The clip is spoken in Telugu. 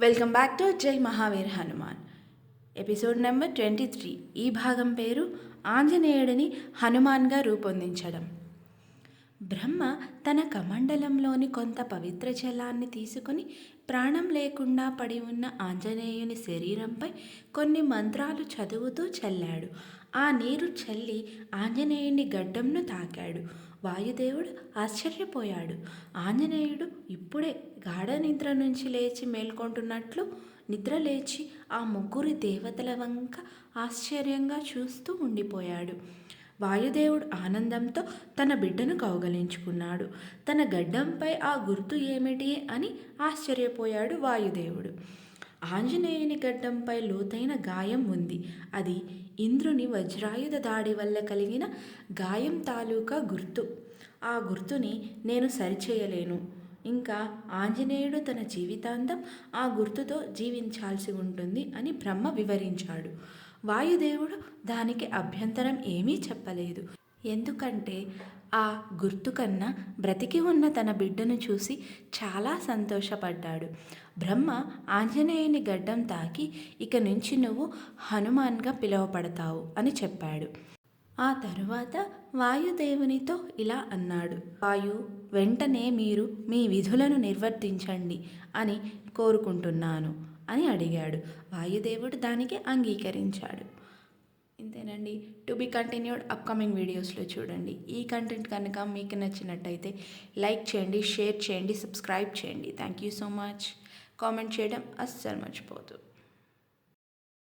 Welcome back to Jai Mahavir Hanuman. Episode number twenty three. ఈ భాగం పేరు ఆంజనేయుడిని హనుమాన్గా రూపొందించడం. బ్రహ్మ తన కమండలంలోని కొంత పవిత్ర జలాన్ని తీసుకొని ప్రాణం లేకుండా పడి ఉన్న ఆంజనేయుని శరీరంపై కొన్ని మంత్రాలు చదువుతూ చల్లాడు. ఆ నీరు చల్లి ఆంజనేయుని గడ్డంను తాకాడు. వాయుదేవుడు ఆశ్చర్యపోయాడు. ఆంజనేయుడు ఇప్పుడే గాఢ నిద్ర నుంచి లేచి మేల్కొంటున్నట్లు నిద్ర లేచి ఆ ముగ్గురి దేవతల వంక ఆశ్చర్యంగా చూస్తూ ఉండిపోయాడు. వాయుదేవుడు ఆనందంతో తన బిడ్డను కౌగలించుకున్నాడు. తన గడ్డంపై ఆ గుర్తు ఏమిటి అని ఆశ్చర్యపోయాడు వాయుదేవుడు. ఆంజనేయుని గడ్డంపై లోతైన గాయం ఉంది. అది ఇంద్రుని వజ్రాయుధ దాడి వల్ల కలిగిన గాయం తాలూకా గుర్తు. ఆ గుర్తుని నేను సరిచేయలేను. ఇంకా ఆంజనేయుడు తన జీవితాంతం ఆ గుర్తుతో జీవించాల్సి ఉంటుంది అని బ్రహ్మ వివరించాడు. వాయుదేవుడు దానికి అభ్యంతరం ఏమీ చెప్పలేదు. ఎందుకంటే ఆ గుర్తు కన్నా బ్రతికి ఉన్న తన బిడ్డను చూసి చాలా సంతోషపడ్డాడు. బ్రహ్మ ఆంజనేయుని గడ్డం తాకి ఇక నుంచి నువ్వు హనుమాన్గా పిలువపడతావు అని చెప్పాడు. ఆ తరువాత వాయుదేవునితో ఇలా అన్నాడు. వాయు వెంటనే మీరు మీ విధులను నిర్వర్తించండి అని కోరుకుంటున్నాను అని అడిగాడు. వాయుదేవుడు దానికి అంగీకరించాడు. ఇంతేనండి. టు బి కంటిన్యూడ్ అప్కమింగ్ వీడియోస్లో చూడండి. ఈ కంటెంట్ కనుక మీకు నచ్చినట్టయితే లైక్ చేయండి షేర్ చేయండి సబ్స్క్రైబ్ చేయండి. Thank you so much comment చేయడం అస్సలు మర్చిపోదు